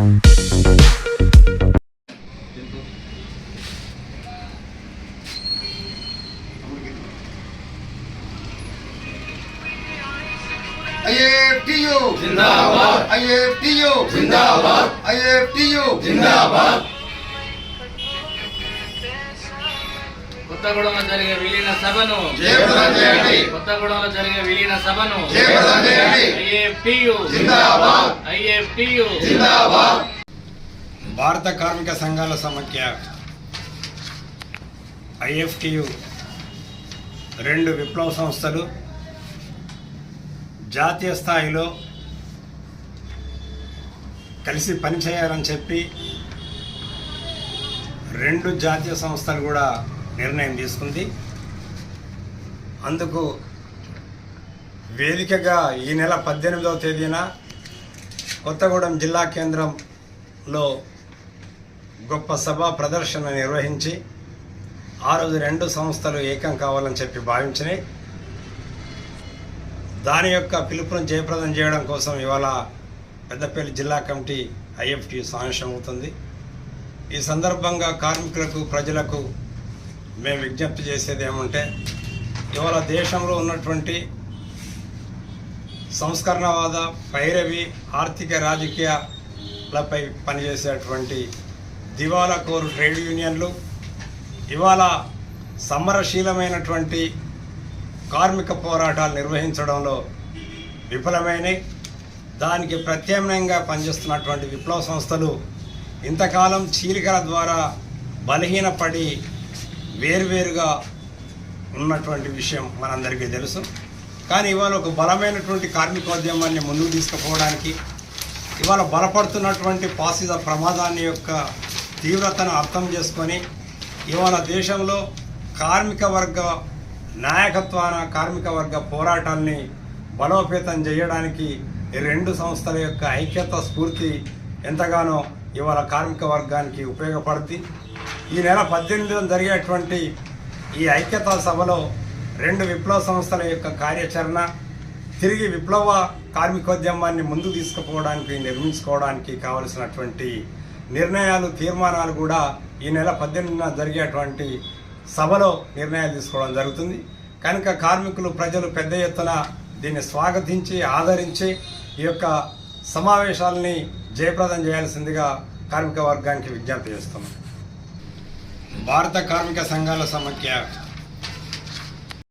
IFTU जिंदाबाद IFTU जिंदाबाद IFTU जिंदाबाद కొత్తగూడెంలో జరిగే విలీన సభను కొత్తగూడెంలో జరిగే విలీన సభను భారత కార్మిక సంఘాల సమాఖ్య ఐఎఫ్టియు రెండు విప్లవ సంస్థలు జాతీయ స్థాయిలో కలిసి పనిచేయాలని చెప్పి రెండు జాతీయ సంస్థలు కూడా నిర్ణయం తీసుకుంది. అందుకు వేదికగా ఈ నెల పద్దెనిమిదవ తేదీన కొత్తగూడెం జిల్లా కేంద్రంలో గొప్ప సభ ప్రదర్శన నిర్వహించి ఆ రోజు రెండు సంస్థలు ఏకం కావాలని చెప్పి భావించినాయి. దాని యొక్క పిలుపును జయప్రదం చేయడం కోసం ఇవాళ పెద్దపల్లి జిల్లా కమిటీ ఐఎఫ్టీ సమావేశం అవుతుంది ఈ సందర్భంగా కార్మికులకు ప్రజలకు మేము విజ్ఞప్తి చేసేది ఏమంటే ఇవాళ దేశంలో ఉన్నటువంటి సంస్కరణవాద పైరవి ఆర్థిక రాజకీయాలపై పనిచేసేటువంటి దివాలా కోరు ట్రేడ్ యూనియన్లు ఇవాళ సమరశీలమైనటువంటి కార్మిక పోరాటాలు నిర్వహించడంలో విఫలమైనవి దానికి ప్రత్యామ్నాయంగా పనిచేస్తున్నటువంటి విప్లవ సంస్థలు ఇంతకాలం చీలికల ద్వారా బలహీనపడి వేరువేరుగా ఉన్నటువంటి విషయం మనందరికీ తెలుసు. కానీ ఇవాళ ఒక బలమైనటువంటి కార్మికోద్యమాన్ని ముందుకు తీసుకుపోవడానికి ఇవాళ బలపడుతున్నటువంటి పాసిద ప్రమాదాన్ని యొక్క తీవ్రతను అర్థం చేసుకొని ఇవాళ దేశంలో కార్మిక వర్గ నాయకత్వాన కార్మిక వర్గ పోరాటాన్ని బలోపేతం చేయడానికి ఈ రెండు సంస్థల యొక్క ఐక్యత స్ఫూర్తి ఎంతగానో ఇవాళ కార్మిక వర్గానికి ఉపయోగపడుతుంది ఈ నెల పద్దెనిమిదిన జరిగేటువంటి ఈ ఐక్యతా సభలో రెండు విప్లవ సంస్థల యొక్క కార్యాచరణ తిరిగి విప్లవ కార్మికోద్యమాన్ని ముందుకు తీసుకుపోవడానికి నిర్మించుకోవడానికి కావలసినటువంటి నిర్ణయాలు తీర్మానాలు కూడా ఈ నెల పద్దెనిమిదిన జరిగేటువంటి సభలో నిర్ణయాలు తీసుకోవడం జరుగుతుంది. కనుక కార్మికులు ప్రజలు పెద్ద ఎత్తున దీన్ని స్వాగతించి ఆదరించి ఈ యొక్క సమావేశాలని జయప్రదం చేయాల్సిందిగా కార్మిక వర్గానికి విజ్ఞప్తి చేస్తున్నాం. భారత కార్మిక సంఘాల సమాఖ్య